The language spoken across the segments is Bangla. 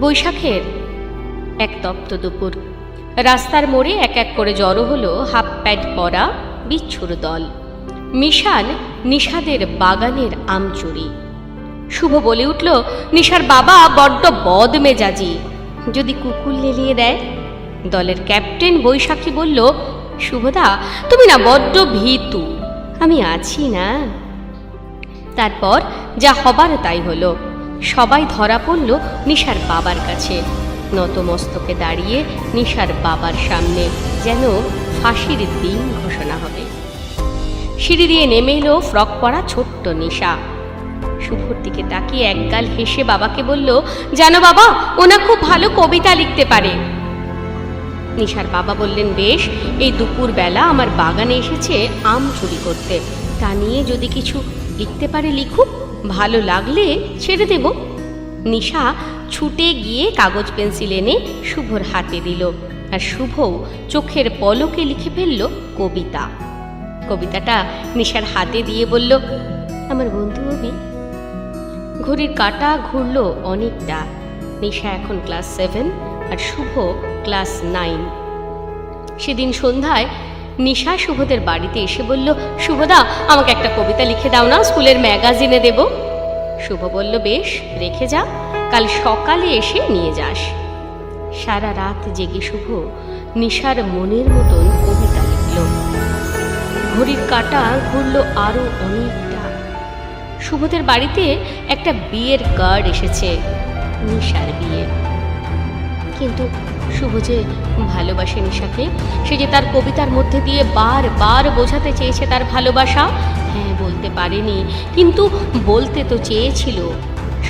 বৈশাখের এক তপ্ত দুপুর। রাস্তার মোড়ে এক এক করে জড়ো হলো হাফ প্যান্ট পরা বিচ্ছুর দল। মিশান নিশাদের বাগানের আমচুরি। শুভ বলে উঠল, নিশার বাবা বড্ড বদ মেজাজি। যদি কুকুর লেলিয়ে দেয়? দলের ক্যাপ্টেন বৈশাখী বলল, শুভদা, তুমি না বড্ড ভীতু। আমি আছি না। তারপর যা হবার তাই হলো। সবাই ধরা পড়ল নিশার বাবার কাছে। নতমস্তকে দাঁড়িয়ে নিশার বাবার সামনে যেন ফাঁসির দিন ঘোষণা হবে। সিঁড়ি দিয়ে নেমে এলো ফ্রক পরা ছোট্ট নিশা। শুভর দিকে তাকিয়ে একগাল হেসে বাবাকে বলল, জানো বাবা ওনা খুব ভালো কবিতা লিখতে পারে। নিশার বাবা বললেন, বেশ, এই দুপুর বেলা আমার বাগানে এসেছে আম চুরি করতে। তা নিয়ে যদি কিছু লিখতে পারে লিখুক। ভালো লাগলে ছেড়ে দেব। নিশা ছুটে গিয়ে কাগজ পেন্সিল এনে শুভর হাতে দিল আর শুভ চোখের পলকে লিখে ফেলল কবিতা। কবিতাটা নিশার হাতে দিয়ে বলল, আমার বন্ধু অবি ঘড়ির কাটা ঘুরলো অনেকটা। নিশা এখন ক্লাস সেভেন আর শুভ ক্লাস নাইন। সেদিন সন্ধ্যায় নিশা শুভদের বাড়িতে এসে বলল শুভদা আমাকে একটা কবিতা লিখে দাও না, স্কুলের ম্যাগাজিনে দেব। শুভ বলল, বেশ, রেখে যা, কাল সকালে এসে নিয়ে যাস। সারা রাত জেগে শুভ নিশার মনের মতন কবিতা লিখল। ঘড়ির কাটা ঘুরল আরও অনেকটা। শুভদের বাড়িতে একটা বিয়ের কার্ড এসেছে, নিশার বিয়ে কিন্তু শুভ যে ভালোবাসে নিশাকে, সে যে তার কবিতার মধ্যে দিয়ে বারবার বোঝাতে চেয়েছে তার ভালোবাসা। হ্যাঁ বলতে পারেনি, কিন্তু বলতে তো চেয়েছিল।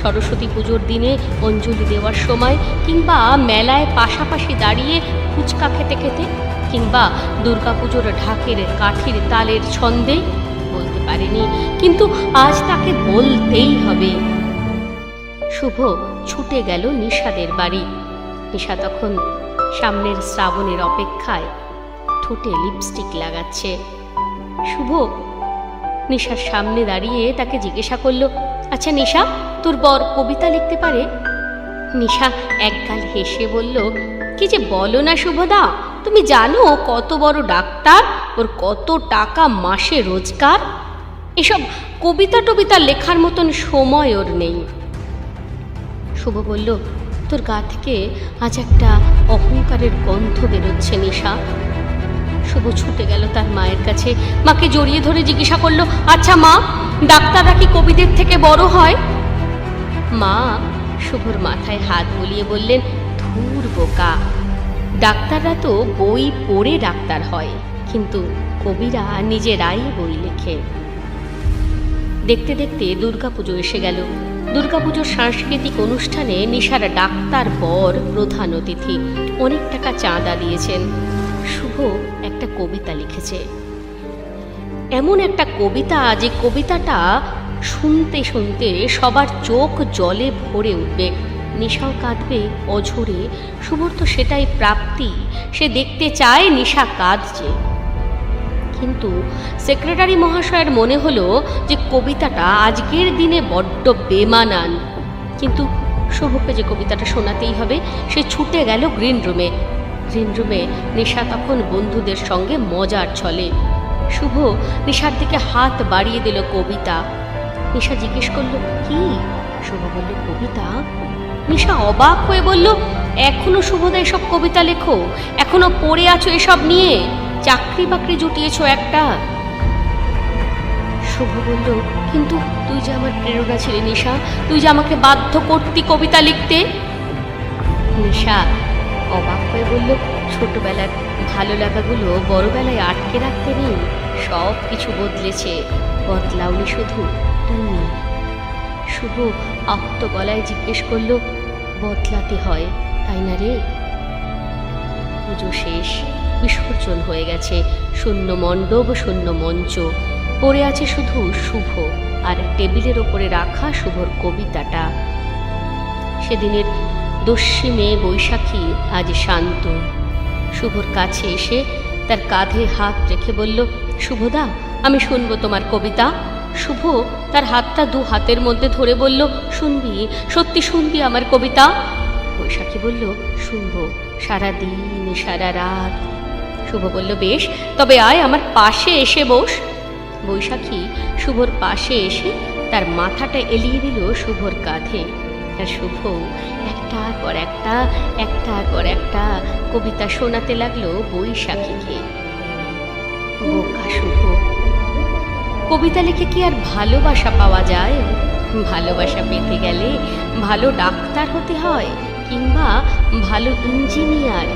সরস্বতী পুজোর দিনে অঞ্জলি দেওয়ার সময় কিংবা মেলায় পাশাপাশি দাঁড়িয়ে ফুচকা খেতে খেতে কিংবা দুর্গাপুজোর ঢাকের কাঠির তালের ছন্দে বলতে পারেনি, কিন্তু আজ তাকে বলতেই হবে। শুভ ছুটে গেল নিশাদের বাড়ি। নিশা তখন সামনের শ্রাবণের অপেক্ষায় ঠোঁটে লিপস্টিক লাগাচ্ছে। শুভ, নিশার সামনে দাঁড়িয়ে তাকে জিজ্ঞাসা করল আচ্ছা নিশা, তোর বর কবিতা লিখতে পারে? নিশা একগাল হেসে বলল, কি যে বলো না শুভদা, তুমি জানো কত বড় ডাক্তার, ওর কত টাকা মাসে রোজগার? এসব কবিতা টবিতা লেখার মতন সময় ওর নেই। শুভ বলল তোর গা থেকে আজ একটা অহংকারের গন্ধ বেরোচ্ছে, নিশা। শুভ ছুটে গেল তার মায়ের কাছে। মাকে জড়িয়ে ধরে জিজ্ঞাসা করল আচ্ছা মা, ডাক্তাররা কি কবিদের থেকে বড় হয়? মা শুভর মাথায় হাত বুলিয়ে বললেন, ধুর বোকা। ডাক্তাররা তো বই পড়ে ডাক্তার হয়, কিন্তু কবিরা নিজেরাই বই লেখে। দেখতে দেখতে দুর্গাপুজো এসে গেল। দুর্গাপুজোর সাংস্কৃতিক অনুষ্ঠানে নিশার ডাক্তার বর প্রধান অতিথি অনেক টাকা চাঁদা দিয়েছেন। শুভ একটা কবিতা লিখেছে। এমন একটা কবিতা যে কবিতাটা শুনতে শুনতে সবার চোখ জলে ভরে উঠবে। নিশাও কাঁদবে অঝরে শুভর তো সেটাই প্রাপ্তি। সে দেখতে চায় নিশা কাঁদছে। কিন্তু সেক্রেটারি মহাশয়ের মনে হলো যে কবিতাটা আজকের দিনে বড্ড বেমানান। কিন্তু শুভকে যে কবিতাটা শোনাতেই হবে, সে ছুটে গেল গ্রিন রুমে। গ্রিন রুমে নিশা তখন বন্ধুদের সঙ্গে মজার ছলে। শুভ নিশার দিকে হাত বাড়িয়ে দিল কবিতা। নিশা জিজ্ঞেস করল, কি? শুভ বলল, কবিতা? নিশা অবাক হয়ে বলল, এখনও শুভদা এসব কবিতা লেখো? এখনও পড়ে আছো এসব নিয়ে? চাকরি বাকরি জুটিয়েছ একটা? শুভ বলল কিন্তু তুই যে আমার প্রেরণা ছিলি নিশা, তুই যে আমাকে বাধ্য করতি কবিতা লিখতে। নিশা, অবাক হয়ে বলল, ছোটবেলার ভালো লাগাগুলো বড়বেলায় আটকে রাখতে নেই, সব কিছু বদলেছে। বদলাওনি শুধু তুমি শুভ আহত গলায় জিজ্ঞেস করল, বদলাতে হয়, তাই না রে? পুজো শেষ। বিসর্জন হয়ে গেছে। শূন্য মণ্ডপ, শূন্য মঞ্চ। পড়ে আছে শুধু শুভ, আর টেবিলের ওপরে রাখা শুভর কবিতাটা। সেদিনের দস্যি মেয়ে বৈশাখী আজ শান্ত। শুভর কাছে এসে তার কাঁধে হাত রেখে বলল, শুভদা, আমি শুনব তোমার কবিতা। শুভ তার হাতটা দু হাতের মধ্যে ধরে বলল, শুনবি, সত্যি শুনবি আমার কবিতা? বৈশাখী বলল, শুনব সারা দিন সারা রাত শুভ বলল, বেশ, তবে আয় আমার পাশে এসে বস। বৈশাখী শুভর পাশে এসে তার মাথাটা এলিয়ে দিল শুভর কাঁধে। আর শুভ একটার পর একটা, একটার পর একটা কবিতা শোনাতে লাগল বৈশাখীকে। বোকা শুভ, কবিতা লিখে কি আর ভালোবাসা পাওয়া যায়? ভালোবাসা পেতে গেলে ভালো ডাক্তার হতে হয় কিংবা ভালো ইঞ্জিনিয়ার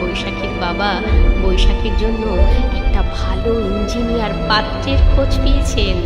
বৈশাখীর বাবা বৈশাখীর জন্য একটা ভালো ইঞ্জিনিয়ার পাত্রের খোঁজ পেয়েছেন।